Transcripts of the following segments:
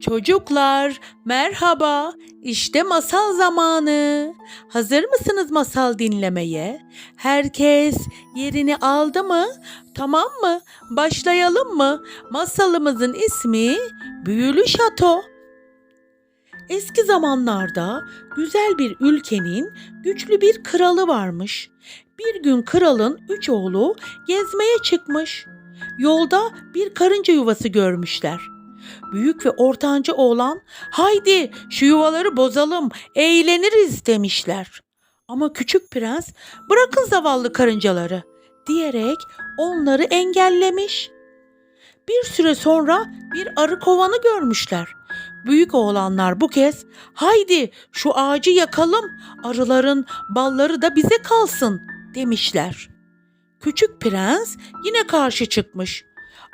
Çocuklar, merhaba. İşte masal zamanı. Hazır mısınız masal dinlemeye? Herkes yerini aldı mı? Tamam mı? Başlayalım mı? Masalımızın ismi Büyülü Şato. Eski zamanlarda güzel bir ülkenin güçlü bir kralı varmış. Bir gün kralın üç oğlu gezmeye çıkmış. Yolda bir karınca yuvası görmüşler. Büyük ve ortanca oğlan haydi şu yuvaları bozalım eğleniriz demişler. Ama küçük prens bırakın zavallı karıncaları diyerek onları engellemiş. Bir süre sonra bir arı kovanı görmüşler. Büyük oğlanlar bu kez haydi şu ağacı yakalım arıların balları da bize kalsın demişler. Küçük prens yine karşı çıkmış.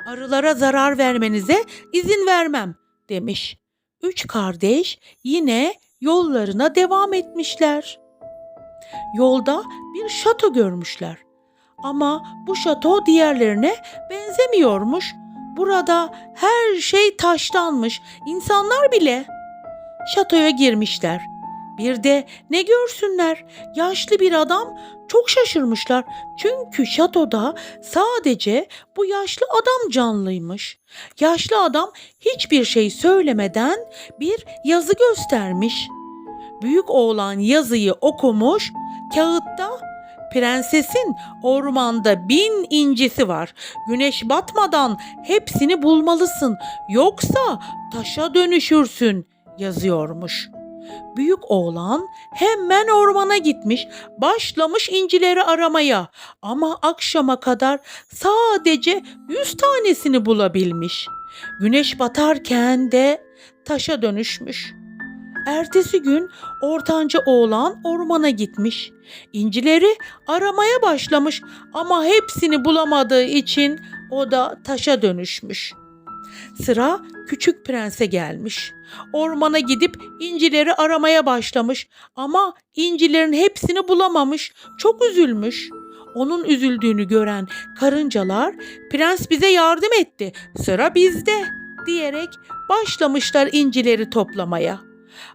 Arılara zarar vermenize izin vermem demiş. Üç kardeş yine yollarına devam etmişler. Yolda bir şato görmüşler. Ama bu şato diğerlerine benzemiyormuş. Burada her şey taşlanmış, insanlar bile. Şatoya girmişler. Bir de ne görsünler? Yaşlı bir adam çok şaşırmışlar. Çünkü şatoda sadece bu yaşlı adam canlıymış. Yaşlı adam hiçbir şey söylemeden bir yazı göstermiş. Büyük oğlan yazıyı okumuş. Kağıtta prensesin ormanda bin incisi var. Güneş batmadan hepsini bulmalısın. Yoksa taşa dönüşürsün yazıyormuş. Büyük oğlan hemen ormana gitmiş, başlamış incileri aramaya ama akşama kadar sadece yüz tanesini bulabilmiş. Güneş batarken de taşa dönüşmüş. Ertesi gün ortanca oğlan ormana gitmiş. İncileri aramaya başlamış ama hepsini bulamadığı için o da taşa dönüşmüş. Sıra küçük prense gelmiş. Ormana gidip incileri aramaya başlamış ama incilerin hepsini bulamamış. Çok üzülmüş. Onun üzüldüğünü gören karıncalar prens bize yardım etti. Sıra bizde diyerek başlamışlar incileri toplamaya.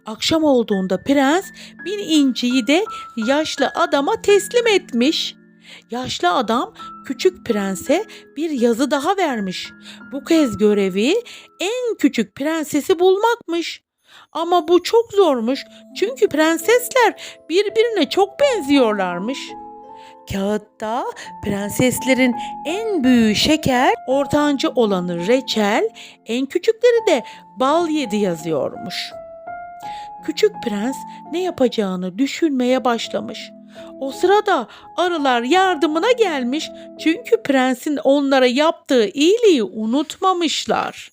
Akşam olduğunda prens bin inciyi de yaşlı adama teslim etmiş. Yaşlı adam küçük prense bir yazı daha vermiş. Bu kez görevi en küçük prensesi bulmakmış. Ama bu çok zormuş çünkü prensesler birbirine çok benziyorlarmış. Kağıtta prenseslerin en büyüğü şeker, ortanca olanı reçel, en küçükleri de bal yedi yazıyormuş. Küçük prens ne yapacağını düşünmeye başlamış. O sırada arılar yardımına gelmiş çünkü prensin onlara yaptığı iyiliği unutmamışlar.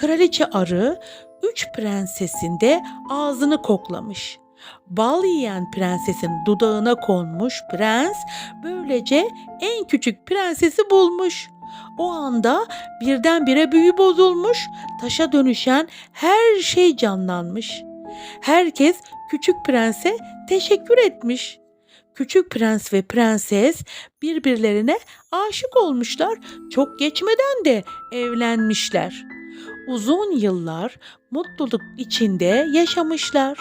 Kraliçe arı üç prensesin de ağzını koklamış. Bal yiyen prensesin dudağına konmuş prens böylece en küçük prensesi bulmuş. O anda birdenbire büyü bozulmuş, taşa dönüşen her şey canlanmış. Herkes küçük prense teşekkür etmiş. Küçük prens ve prenses birbirlerine aşık olmuşlar. Çok geçmeden de evlenmişler. Uzun yıllar mutluluk içinde yaşamışlar.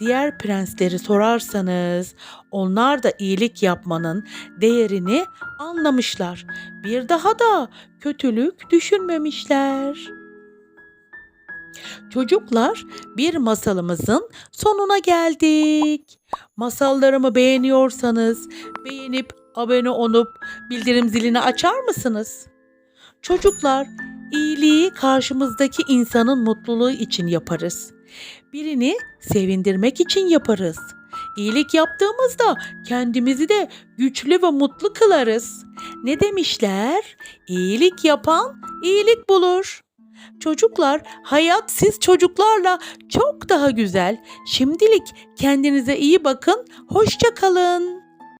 Diğer prensleri sorarsanız onlar da iyilik yapmanın değerini anlamışlar. Bir daha da kötülük düşünmemişler. Çocuklar bir masalımızın sonuna geldik. Masallarımı beğeniyorsanız beğenip abone olup bildirim zilini açar mısınız? Çocuklar iyiliği karşımızdaki insanın mutluluğu için yaparız. Birini sevindirmek için yaparız. İyilik yaptığımızda kendimizi de güçlü ve mutlu kılarız. Ne demişler? İyilik yapan iyilik bulur. Çocuklar, hayat siz çocuklarla çok daha güzel. Şimdilik kendinize iyi bakın. Hoşça kalın.